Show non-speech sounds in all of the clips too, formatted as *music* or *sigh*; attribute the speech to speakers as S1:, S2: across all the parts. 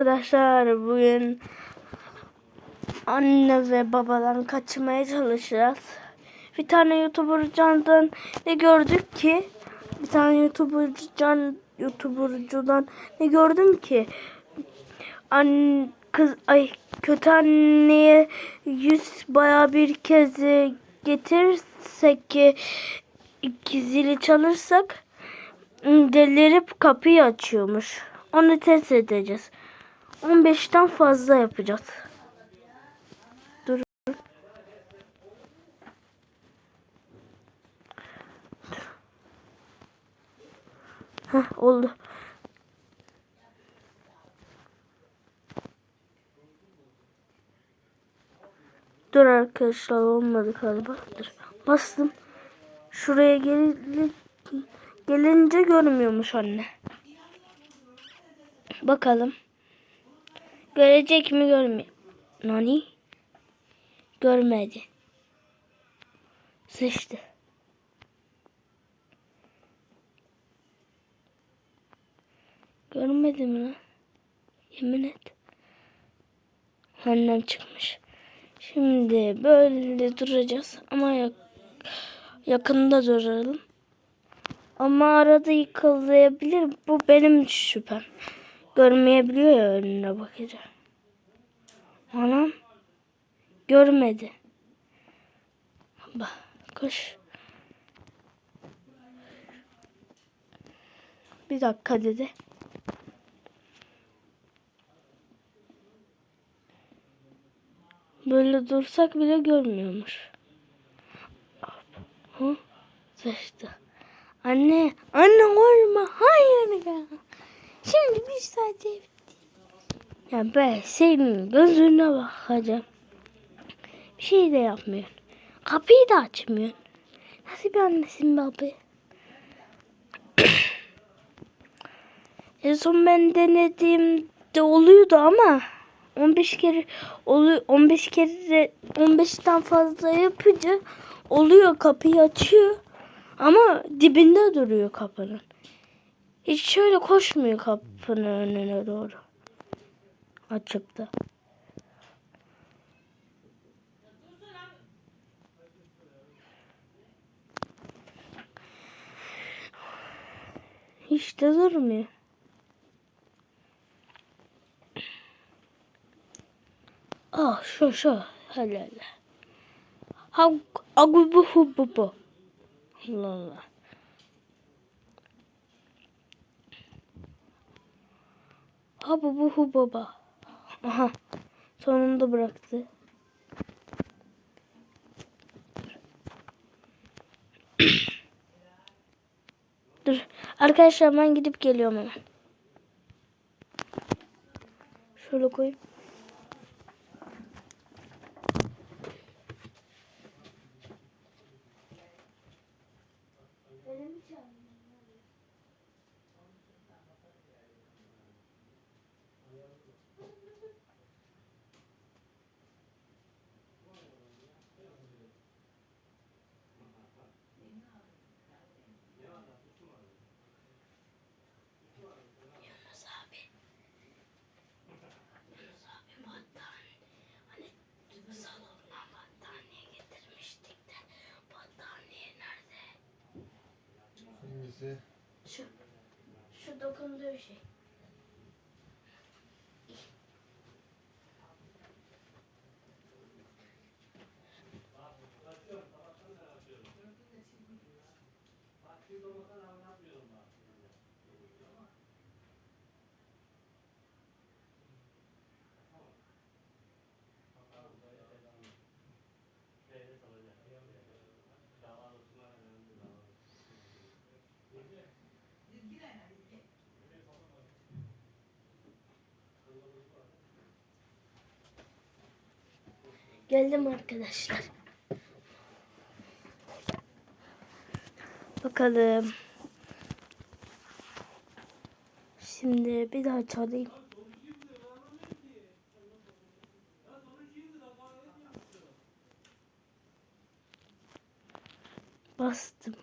S1: Arkadaşlar bugün anne ve babadan kaçmaya çalışacağız. Bir tane YouTuber'dan ne gördük ki? Bir tane YouTuber'dan YouTuber'cudan ne gördüm ki? An kız ay kötü anneye yüz baya bir kez getirsek ki iki zili çalırsak delirip kapıyı açıyormuş. Onu test edeceğiz. 15'ten fazla yapacağız. Dur. Heh, oldu. Dur arkadaşlar olmadı galiba. Dur. Bastım. Şuraya gel gelince görmüyormuş anne. Bakalım. Görecek mi görmüyor? Nani? Görmedi. Sıçtı. Görmedi mi lan? Yemin et. Annem çıkmış. Şimdi böyle duracağız ama yak yakında duralım. Ama arada yıkılayabilir. Bu benim şüphem. Görmeyebiliyor ya önüne bakacak. Anam görmedi. Bak koş. Bir dakika dedi. Böyle dursak bile görmüyormuş. Hı? Sıçtı. Anne, anne olma. Hayır ya. Şimdi bir saat evde. Ya ben senin gözüne bakacağım. Bir şey de yapmıyorsun. Kapıyı da açmıyorsun. Nasıl bir annesin be abi? *coughs* en son ben denediğimde oluyordu ama 15 kere oluyor 15 kere 15'ten fazla yapınca oluyor kapıyı açıyor ama dibinde duruyor kapının. Hiç şöyle koşmuyor kapının önüne doğru. Açıp da. Hiç de durmuyor. Ah şu şu. Hele hele. Ha bu hu bu bu. Allah Allah. Ha bu bu hu baba. Aha. Sonunda bıraktı. Dur. Arkadaşlar ben gidip geliyorum hemen. Şöyle koyayım.
S2: Hangisi?
S1: Şu. Şu dokunduğu şey. Geldim arkadaşlar. Bakalım. Şimdi bir daha çalayım. Bastım.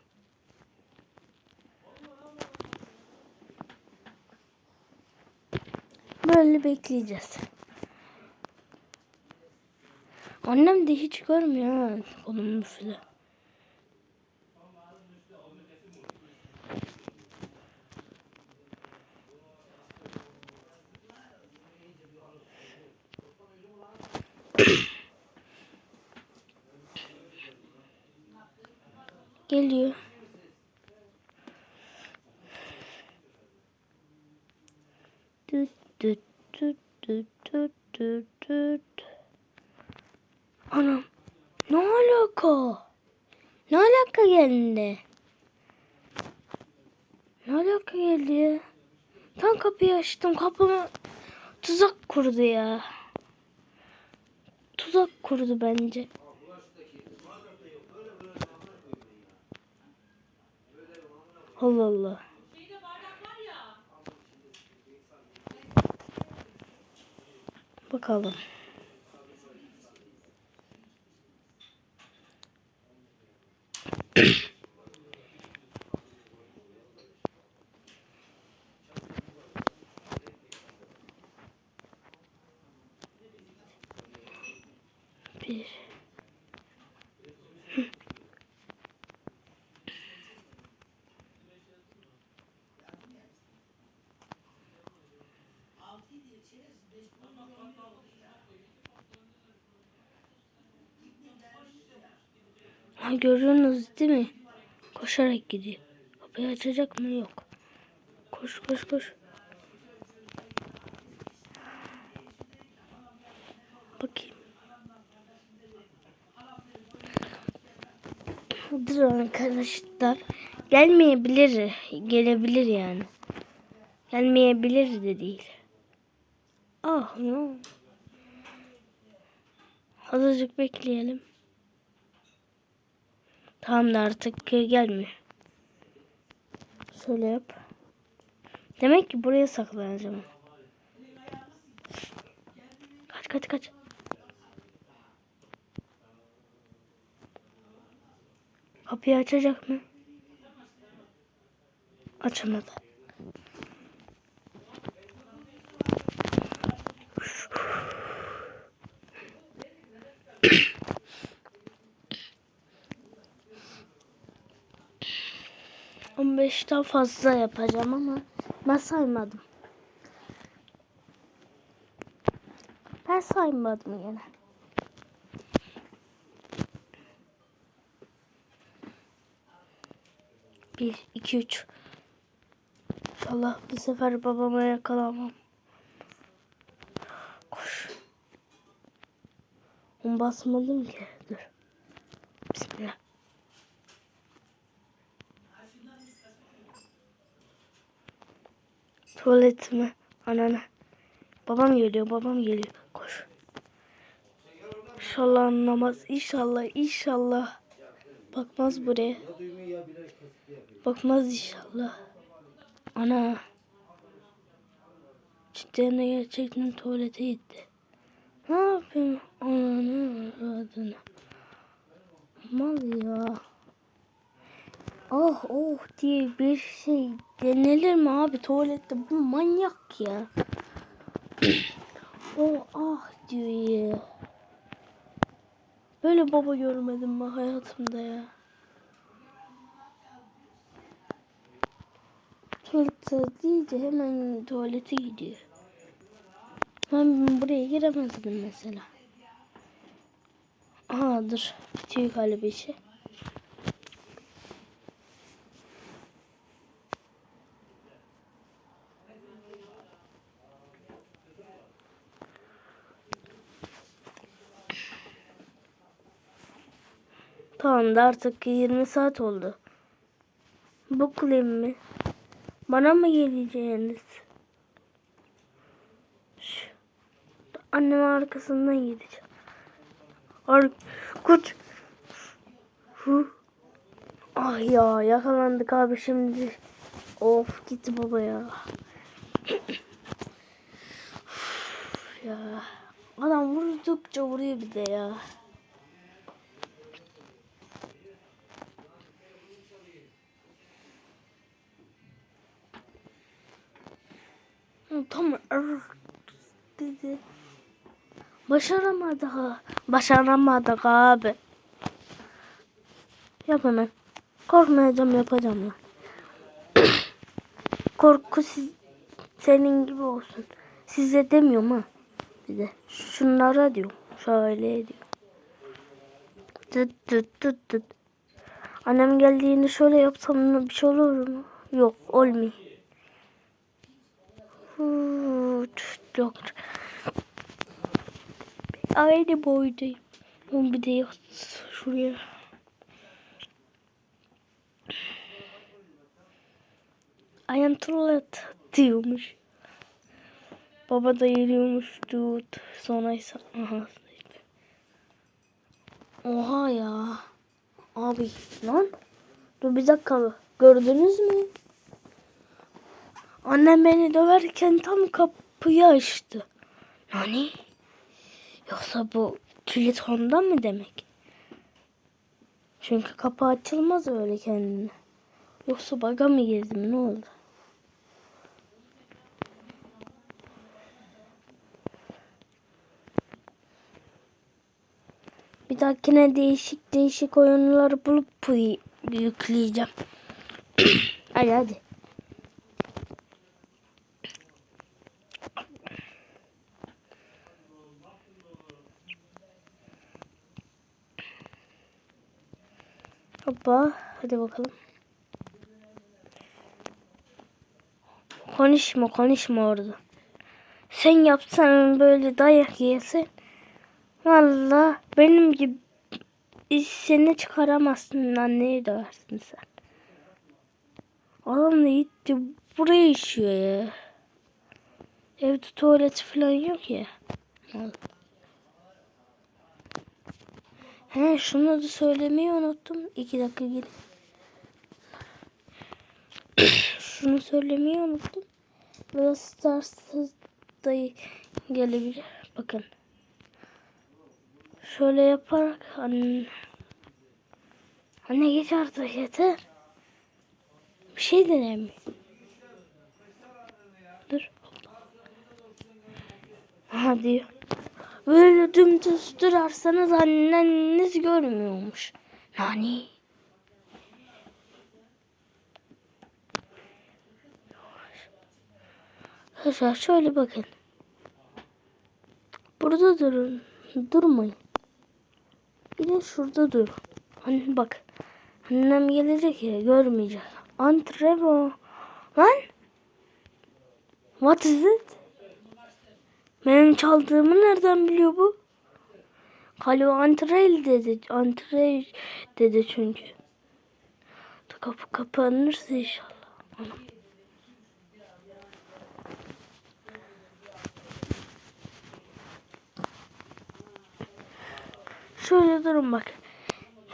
S1: Böyle bekleyeceğiz. Annem de hiç görmüyor ha kolumu filan. Geliyor. Düt düt düt düt düt düt düt. Anam. Ne alaka? Ne geldi? Ne alaka geldi ya? Tam kapıyı açtım. Kapımı tuzak kurdu ya. Tuzak kurdu bence. Allah Allah. Bakalım. Bir. Ha görüyorsunuz değil mi? Koşarak gidiyor. Kapıyı açacak mı? Yok. Koş koş koş. Bakayım. Dur arkadaşlar. Gelmeyebilir. Gelebilir yani. Gelmeyebilir de değil. Ah no. Azıcık bekleyelim. Tamam da artık gelmiyor. Şöyle yap. Demek ki buraya saklanacağım. Kaç kaç kaç. Kapıyı açacak mı? Açamadı. On beşten fazla yapacağım ama ben saymadım. Ben saymadım yine. Bir, iki, üç. İnşallah bu sefer babama yakalamam. Koş. Onu basmadım ki. Dur. Bismillah. Tuvaletime. Anana. Babam geliyor, babam geliyor. Koş. İnşallah anlamaz. İnşallah, inşallah. Bakmaz buraya. Bakmaz inşallah. Ana. Cidden de gerçekten tuvalete gitti. Ne yapayım? Ananı adını. Mal ya. Oh oh diye bir şey denilir mi abi tuvalette bu manyak ya. *clears throat* oh ah diyor ya. Böyle baba görmedim ben hayatımda ya. Tuvalete deyince hemen tuvalete gidiyor. Ben buraya giremezdim mesela. Aha dur. Bitiyor galiba işi. Tamam da artık 20 saat oldu. Bu kulem mi? Bana mı geleceğiniz? Şu. Annemin arkasından gideceğim. Ar kuç. Hu. Ah ya yakalandık abi şimdi. Of gitti baba ya. ya. Adam vurdukça vuruyor bir de ya. Tam er, Başaramadık ha. Başaramadık abi. Yap hemen. Korkmayacağım yapacağım lan. *coughs* Korku siz, senin gibi olsun. Size demiyorum ha. Bize. Şunlara diyorum. Şöyle diyor. Tıt tıt tıt tıt. Annem geldiğinde şöyle yapsam bir şey olur mu? Yok olmuyor. Huu, tüh, Yok. Aynı boydayım. Ama bir de yat şuraya. Am tuvalet diyormuş. Baba da yürüyormuş tut. Sonra ise aha. Oha ya. Abi lan. Dur bir dakika. Gördünüz mü? Annem beni döverken tam kapıyı açtı. Nani? Yoksa bu kilit ondan mı demek? Çünkü kapı açılmaz öyle kendine. Yoksa baga mı girdim ne oldu? Bir dahakine değişik değişik oyunlar bulup bu- yükleyeceğim. *coughs* hadi hadi. Hoppa hadi bakalım. Konuşma konuşma orada. Sen yapsan böyle dayak yesen. Valla benim gibi seni çıkaramazsın anneye döversin sen. Adam da gitti buraya işiyor ya. Evde tuvalet falan yok ya. Vallahi. He şunu da söylemeyi unuttum. İki dakika geri. *coughs* şunu söylemeyi unuttum. Biraz Stars'ta da gelebilir. Bakın. Şöyle yaparak anne, anne geç artık yeter. Bir şey deneyim. Dur. Aha diyor. Böyle dümdüz durarsanız anneniz görmüyormuş. Nani? Arkadaşlar şöyle bakın. Burada durun. Durmayın. De şurada dur. Anne bak. Annem gelecek ya görmeyecek. Antrevo. Lan? What is it? Benim çaldığımı nereden biliyor bu? Galiba antrel dedi. Antrel dedi çünkü. Kapı kapanırsa inşallah. Anam. Şöyle durun bak.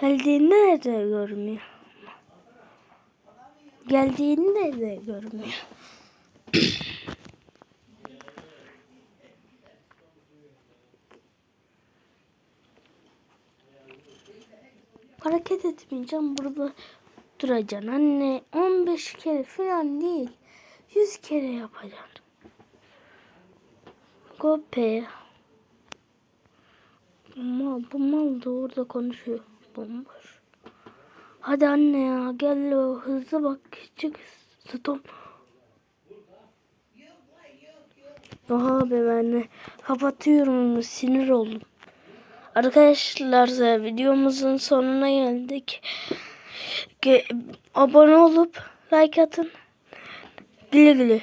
S1: Geldiğini nerede görmüyor? Geldiğini nerede görmüyor? Hareket etmeyeceğim burada duracaksın anne 15 kere falan değil 100 kere yapacaksın. Gope. Mal, bu mal da orada konuşuyor. Bomboş. Hadi anne ya gel o hızlı bak çık stop. Oha be ben kapatıyorum sinir oldum. Arkadaşlar videomuzun sonuna geldik. Ge abone olup like atın. Güle güle.